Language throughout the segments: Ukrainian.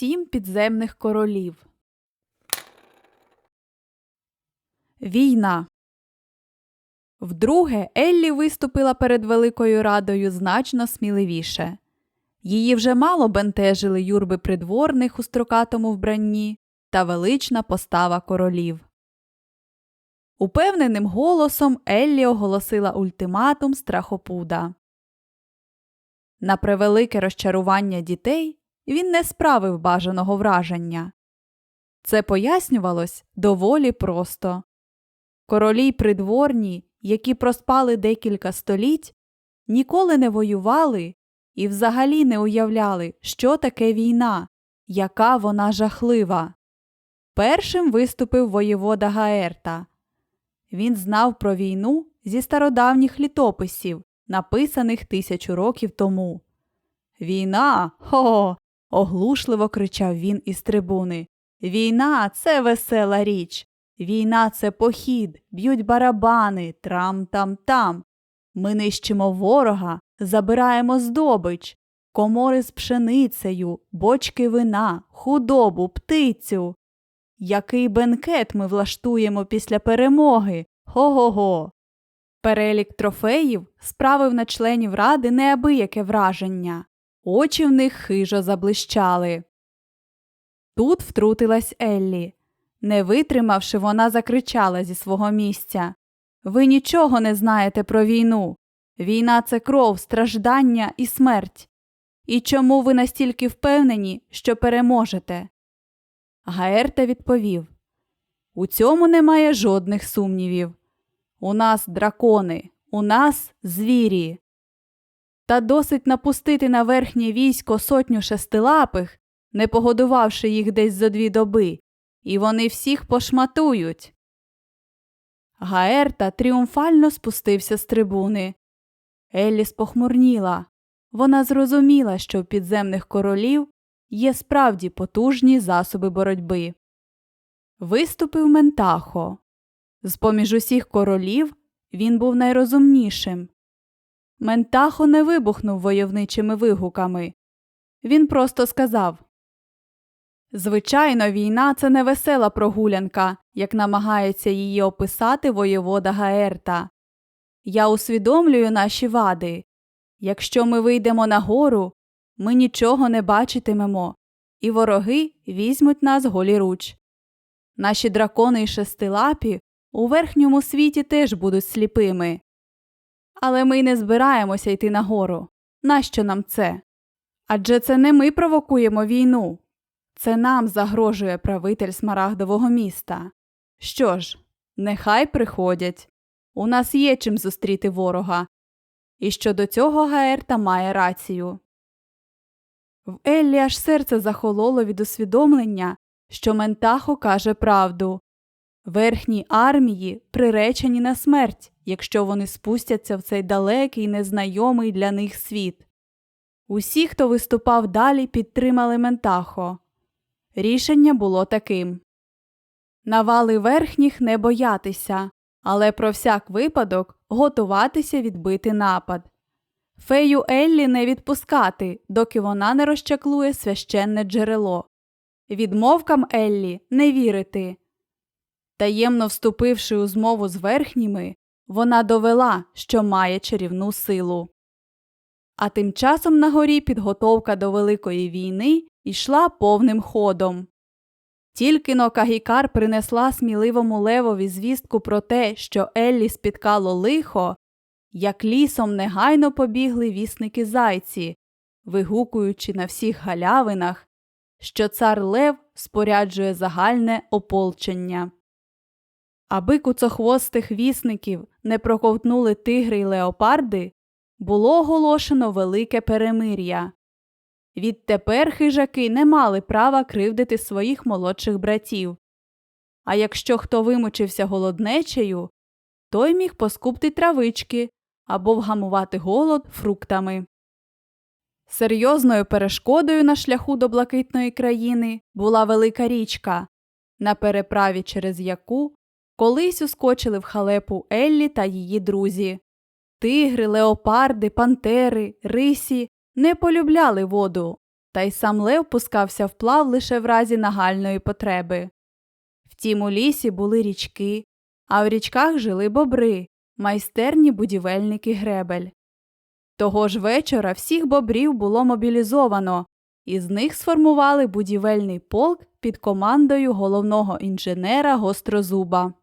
Сім підземних королів. Війна. Вдруге Еллі виступила перед Великою Радою значно сміливіше. Її вже мало бентежили юрби придворних у строкатому вбранні та велична постава королів. Упевненим голосом Еллі оголосила ультиматум страхопуда. На превелике розчарування дітей він не справив бажаного враження. Це пояснювалось доволі просто. Королі й придворні, які проспали декілька століть, ніколи не воювали і взагалі не уявляли, що таке війна, яка вона жахлива. Першим виступив воєвода Гаерта. Він знав про війну зі стародавніх літописів, написаних тисячу років тому. Війна. Хо. Оглушливо кричав він із трибуни. Війна це весела річ. Війна це похід, б'ють барабани, трам-там-там. Ми нищимо ворога, забираємо здобич, комори з пшеницею, бочки вина, худобу, птицю. Який бенкет ми влаштуємо після перемоги? Го-го-го. Перелік трофеїв справив на членів ради неабияке враження. Очі в них хижо заблищали. Тут втрутилась Еллі. Не витримавши, вона закричала зі свого місця Ви нічого не знаєте про війну. Війна це кров, страждання і смерть. І чому ви настільки впевнені, що переможете? Гаерта відповів У цьому немає жодних сумнівів. У нас дракони, у нас звірі. Та досить напустити на верхнє військо сотню шестилапих, не погодувавши їх десь за дві доби, і вони всіх пошматують. Гаерта тріумфально спустився з трибуни. Елліс похмурніла. Вона зрозуміла, що в підземних королів є справді потужні засоби боротьби. Виступив Ментахо. З поміж усіх королів він був найрозумнішим. Ментахо не вибухнув войовничими вигуками. Він просто сказав Звичайно, війна це не весела прогулянка, як намагається її описати воєвода Гаерта. Я усвідомлюю наші вади. Якщо ми вийдемо на гору, ми нічого не бачитимемо, і вороги візьмуть нас голіруч. Наші дракони й шестилапі у верхньому світі теж будуть сліпими. Але ми й не збираємося йти на гору. Нащо нам це? Адже це не ми провокуємо війну. Це нам загрожує правитель смарагдового міста. Що ж, нехай приходять. У нас є чим зустріти ворога. І щодо цього Гаерта має рацію. В Еллі аж серце захололо від усвідомлення, що Ментахо каже правду верхні армії приречені на смерть, якщо вони спустяться в цей далекий, незнайомий для них світ. Усі, хто виступав далі, підтримали Ментахо. Рішення було таким Навали верхніх не боятися, але про всяк випадок готуватися відбити напад. Фею Еллі не відпускати, доки вона не розчаклує священне джерело. Відмовкам Еллі не вірити. Таємно вступивши у змову з верхніми, вона довела, що має чарівну силу. А тим часом на горі підготовка до Великої війни йшла повним ходом. Тільки но Кагікар принесла сміливому левові звістку про те, що Еллі спіткало лихо, як лісом негайно побігли вісники зайці, вигукуючи на всіх галявинах, що цар Лев споряджує загальне ополчення. Аби куцохвостих вісників не проковтнули тигри й леопарди, було оголошено велике перемир'я. Відтепер хижаки не мали права кривдити своїх молодших братів. А якщо хто вимучився голоднечею, той міг поскупти травички або вгамувати голод фруктами. Серйозною перешкодою на шляху до блакитної країни була велика річка, на переправі через яку колись ускочили в халепу Еллі та її друзі. Тигри, леопарди, пантери, рисі не полюбляли воду, та й сам лев пускався вплав лише в разі нагальної потреби. Втім, у лісі були річки, а в річках жили бобри, майстерні будівельники гребель. Того ж вечора всіх бобрів було мобілізовано, і з них сформували будівельний полк під командою головного інженера Гострозуба.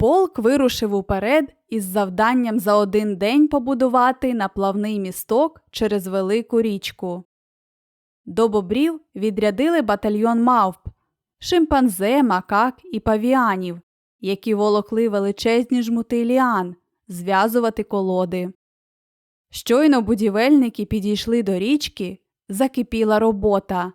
Полк вирушив уперед із завданням за один день побудувати наплавний місток через велику річку. До бобрів відрядили батальйон мавп, шимпанзе, макак і павіанів, які волокли величезні жмути ліан, зв'язувати колоди. Щойно будівельники підійшли до річки, закипіла робота.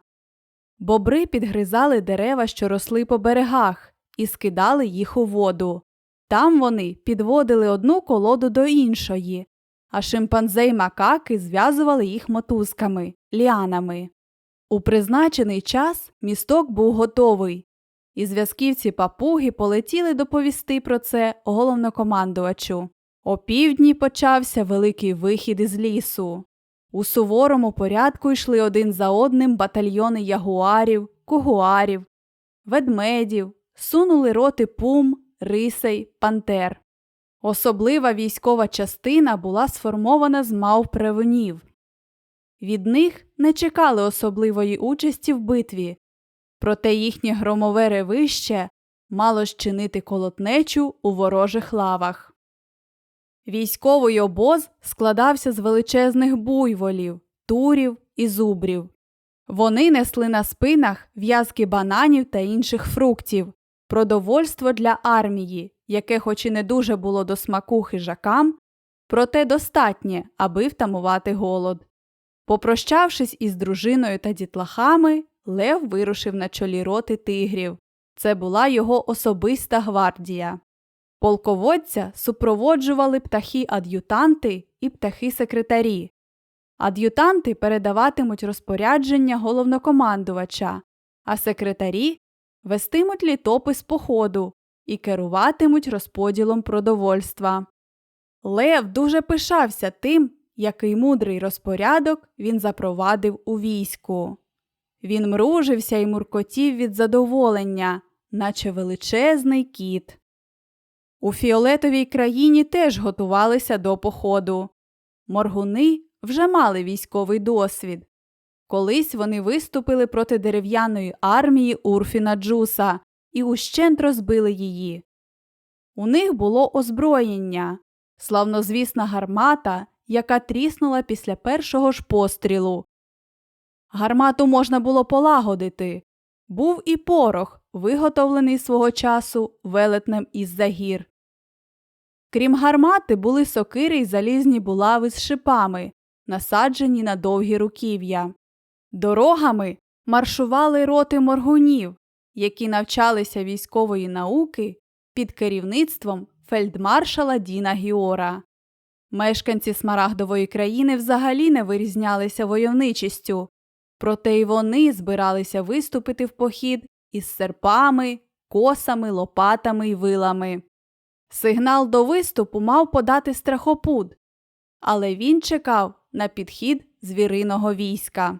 Бобри підгризали дерева, що росли по берегах, і скидали їх у воду. Там вони підводили одну колоду до іншої, а шимпанзе й макаки зв'язували їх мотузками, ліанами. У призначений час місток був готовий, і зв'язківці папуги полетіли доповісти про це головнокомандувачу. О півдні почався великий вихід із лісу. У суворому порядку йшли один за одним батальйони ягуарів, кугуарів, ведмедів, сунули роти пум, рисей, пантер. Особлива військова частина була сформована з мавпревунів. Від них не чекали особливої участі в битві, проте їхнє громове ревище мало щинити колотнечу у ворожих лавах. Військовий обоз складався з величезних буйволів, турів і зубрів. Вони несли на спинах в'язки бананів та інших фруктів, продовольство для армії, яке, хоч і не дуже було до смаку хижакам, проте достатнє, аби втамувати голод. Попрощавшись із дружиною та дітлахами, Лев вирушив на чолі роти тигрів. Це була його особиста гвардія. Полководця супроводжували птахи-ад'ютанти і птахи-секретарі. Ад'ютанти передаватимуть розпорядження головнокомандувача, а секретарі вестимуть літопис походу і керуватимуть розподілом продовольства. Лев дуже пишався тим, який мудрий розпорядок він запровадив у війську. Він мружився і муркотів від задоволення, наче величезний кіт. У фіолетовій країні теж готувалися до походу. Моргуни вже мали військовий досвід. Колись вони виступили проти дерев'яної армії Урфіна Джуса і ущент розбили її. У них було озброєння, славнозвісна гармата, яка тріснула після першого ж пострілу. Гармату можна було полагодити. Був і порох, виготовлений свого часу велетнем із загір. Крім гармати, були сокири й залізні булави з шипами, насаджені на довгі руків'я. Дорогами маршували роти моргунів, які навчалися військової науки під керівництвом фельдмаршала Діна Гіора. Мешканці Смарагдової країни взагалі не вирізнялися войовничістю, проте й вони збиралися виступити в похід із серпами, косами, лопатами й вилами. Сигнал до виступу мав подати страхопуд, але він чекав на підхід звіриного війська.